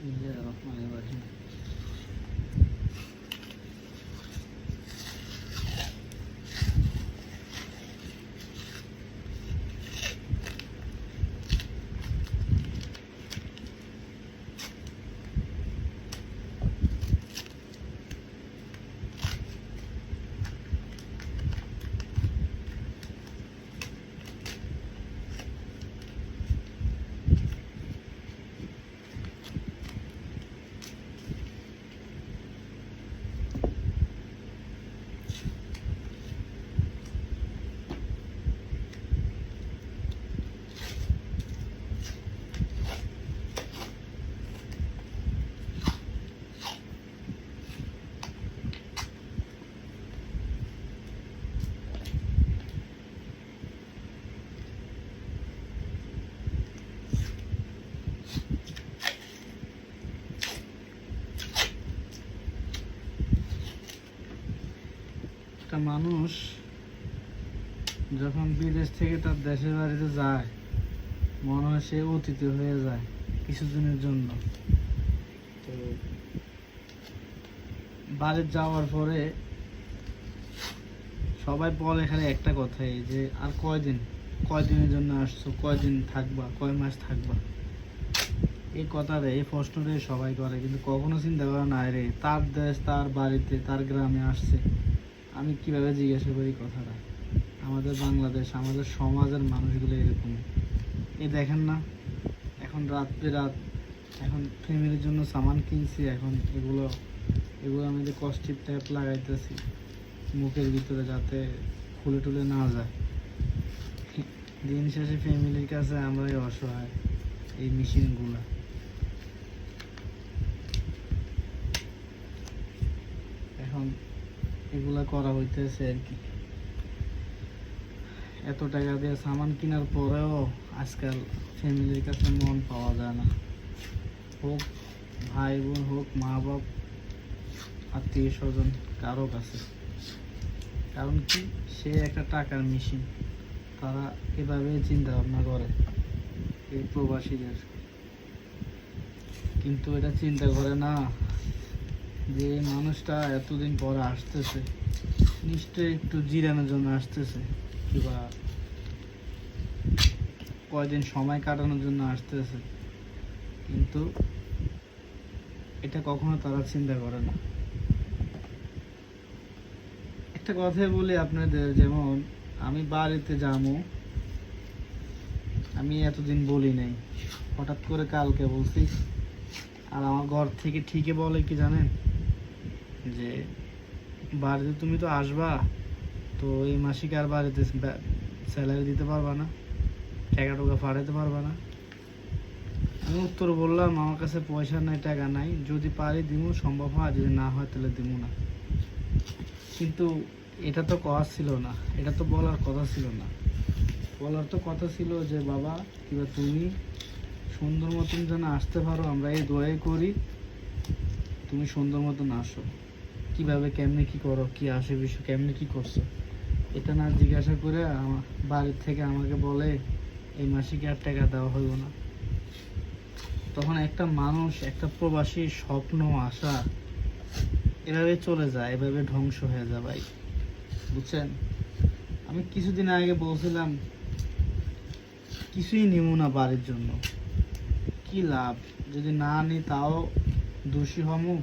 Bismillahirrahmanirrahim. মানুষ যখন বিদেশ থেকে তার দেশের বাড়িতে যায়, মনে হয় সে অতীতে হয়ে যায় কিছুদিনের জন্য। তো বাড়ি যাওয়ার পরে সবাই বলে খালি একটা কথাই যে, আর কয়দিন? কয়দিনের জন্য আসছো? কয়দিন থাকবা? কয় মাস থাকবা? এই কথাটা এই প্রশ্নটা সবাই করে কিন্তু কখনো চিন্তা করে না রে। তার দেশ, তার বাড়িতে, তার গ্রামে আসছে। আমি কীভাবে জিজ্ঞাসা করি কথাটা? আমাদের বাংলাদেশ, আমাদের সমাজের মানুষগুলো এরকম। এ দেখেন না, এখন রাত্রে রাত, এখন ফ্যামিলির জন্য সামান কিনছি এখন, এগুলো এগুলো আমি যে কষ্টির ট্যাপ লাগাইতেছি, মুখের ভিতরে যাতে খুলে টুলে না যায়। দিন শেষে ফ্যামিলির কাছে আমরাই অসহায় এই মেশিনগুলা এখন এগুলা করা হইতেছে আর কি। এত টাকা দিয়ে সামান কেনার পরেও আজকাল ফ্যামিলির কাছে মন পাওয়া যায় না। হোক ভাই বোন হোক মা বাপ আত্মীয় স্বজন কারও কাছে। কারণ কি? সে একটা টাকার মেশিন তারা এভাবে চিন্তা ভাবনা করে এই প্রবাসীদের। কিন্তু এটা চিন্তা করে না যে মানুষটা এতদিন পরে আসতেছে, নিশ্চয়ই একটু জিরানোর জন্য আসতেছে, কিংবা কয়দিন সময় কাটানোর জন্য আসতেছে। কিন্তু এটা কখনো তারা চিন্তা করে না। একটা কথাই বলি আপনাদের, যেমন আমি বাড়িতে যাব, আমি এতদিন বলি নাই। হঠাৎ করে কালকে বলছি, আর আমার ঘর থেকে ঠিকই বলে কি জানেন? যে বাড়িতে তুমি তো আসবা, তো এই মাসিক আর বাড়িতে স্যালারি দিতে পারবা না টাকা টুকা ফাড়াইতে পারবা না। আমি উত্তর বললাম, আমার কাছে পয়সা নাই, টাকা নাই, যদি পারি দিব সম্ভব হয়, যদি না হয় তাহলে দিব না। কিন্তু এটা তো করা ছিল না, এটা তো বলার কথা ছিল না। বলার তো কথা ছিল যে, বাবা, কিংবা তুমি সুন্দর মতন যেন আসতে পারো, আমরা এই দোয়াই করি, তুমি সুন্দর মতন আসো। কীভাবে, কেমনে কি করো, কি আসে বিষয়, কেমনে কি করছ? এটা না জিজ্ঞাসা করে আমার বাড়ির থেকে আমাকে বলে, এই মাসে কি আর টাকা দেওয়া হইব না। তখন একটা মানুষ, একটা প্রবাসীর স্বপ্ন, আশা, এভাবে চলে যায়, এভাবে ধ্বংস হয়ে যায় ভাই। বুঝছেন? আমি কিছুদিন আগে বলছিলাম, কিছুই নিব না বাড়ির জন্য। কি লাভ? যদি না নিই তাও দোষী হমু।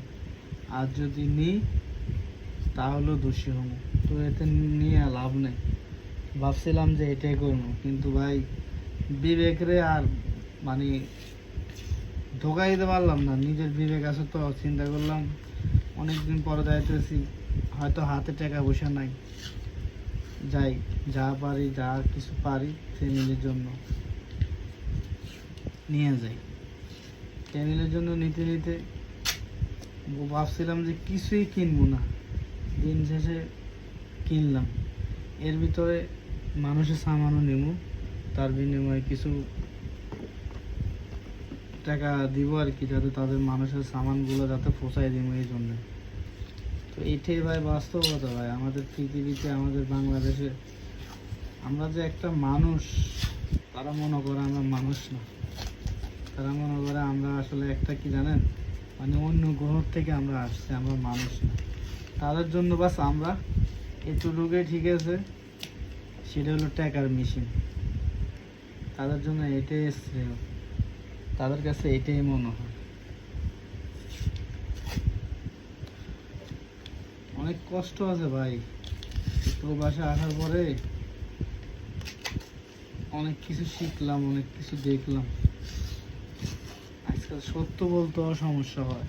আর যদি নিই তাহলেও দোষী হমু তো এতে নিয়ে লাভ নেই। ভাবছিলাম যে এটাই করব, কিন্তু ভাই বিবেকরে আর মানে ধোকা দিতে পারলাম না। নিজের বিবেক আছে তো, চিন্তা করলাম অনেকদিন পরে যাইতেছি, হয়তো হাতে টাকা পয়সা নাই। যাই, যা পারি, যা কিছু পারি ফ্যামিলির জন্য নিয়ে যাই। ফ্যামিলির জন্য নিতে নিতে ভাবছিলাম যে কিছুই কিনবো না। দিন শেষে কিনলাম। এর ভিতরে মানুষের সামানও নেব। তার বিনিময়ে কিছু টাকা দিব আর কি, যাতে তাদের মানুষের সামানগুলো যাতে পোষায় দিব এই জন্য। তো এটাই ভাই বাস্তবতা ভাই। আমাদের পৃথিবীতে, আমাদের বাংলাদেশে আমরা যে একটা মানুষ, তারা মনে করে আমরা মানুষ না। তারা মনে করে আমরা আসলে একটা কি জানেন? মানে অন্য গ্রহ থেকে আমরা আসছি, আমরা মানুষ না। তাদের জন্য বাস আমরা এতটুকুই ঠিক আছে, সেটা হলো ট্যাকার মেশিন। তাদের জন্য এটাই শ্রেয়। তাদের কাছে এটাই মনে হয়। অনেক কষ্ট আছে ভাই। প্রবাসে আসার পরে অনেক কিছু শিখলাম, অনেক কিছু দেখলাম। আজকাল সত্য বলতেও সমস্যা হয়।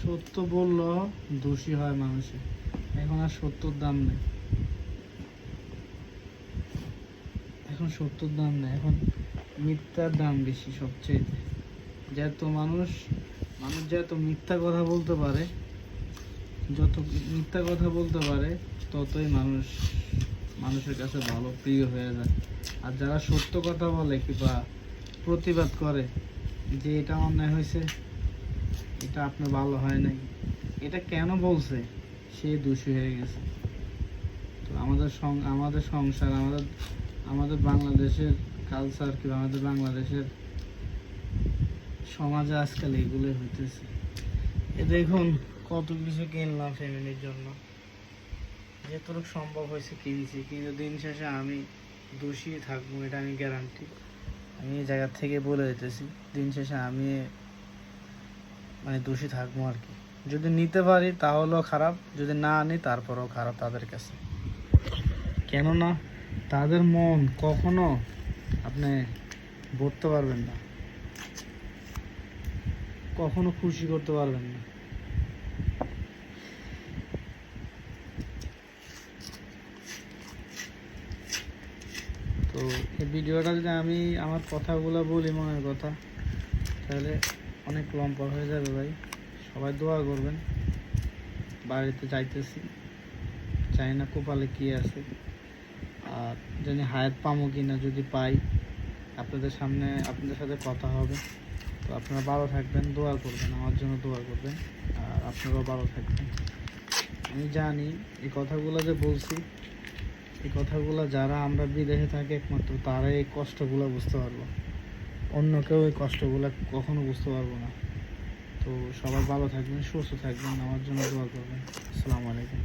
সত্য বললেও দোষী হয় মানুষের এখন আর সত্যর দাম নেই। এখন সত্যর দাম নেই। এখন মিথ্যার দাম বেশি সবচেয়ে যত মানুষ মানুষ যত মিথ্যা কথা বলতে পারে, যত মিথ্যা কথা বলতে পারে, ততই মানুষ মানুষের কাছে ভালো, প্রিয় হয়ে যায়। আর যারা সত্য কথা বলে কিংবা প্রতিবাদ করে যে এটা অন্যায় হয়েছে, এটা আপনার ভালো হয় নাই, এটা কেন বলছে? সে দোষী হয়ে গেছে। তো আমাদের আমাদের সংসার, আমাদের আমাদের বাংলাদেশের কালচার কিংবা আমাদের বাংলাদেশের সমাজে আজকাল এগুলোই হইতেছে। এ দেখুন, কত কিছু কিনলাম ফ্যামিলির জন্য। যতটুকু সম্ভব হয়েছে কিনছি কিন্তু দিন শেষে আমি দোষী থাকব, এটা আমি গ্যারান্টি আমি এই জায়গা থেকে বলে দিতেছি, দিন শেষে আমি মানে দোষী থাকব আর কি। যদি নিতে পারি তাহলেও খারাপ, যদি না আনি তারপরেও খারাপ তাদের কাছে। কেননা তাদের মন কখনো আপনি বলতে পারবেন না। কখনো খুশি করতে পারবেন না। তো এই ভিডিওটা যদি আমি আমার কথাগুলো বলি মনের কথা, তাহলে অনেক লম্বা হয়ে যাবে ভাই। সবাই দোয়া করবেন। বাড়িতে যাইতেছি। জানি না কপালে কি আছে। আর জানি হায়াত পামো কি না যদি পাই, আপনাদের সামনে আপনাদের সাথে কথা হবে। তো আপনারা ভালো থাকবেন, দোয়া করবেন, আমার জন্য দোয়া করবেন। আর আপনারাও ভালো থাকবেন। আমি জানি এই কথাগুলো যে বলছি এই কথাগুলো যারা আমরা বিদেশে থাকি একমাত্র, তারাই এই কষ্টগুলো বুঝতে পারব। অন্য কেউ এই কষ্টগুলো কখনো বুঝতে পারব না। তো সবাই ভালো থাকবেন, সুস্থ থাকবেন, আমার জন্য দোয়া করবেন। আসসালামু আলাইকুম।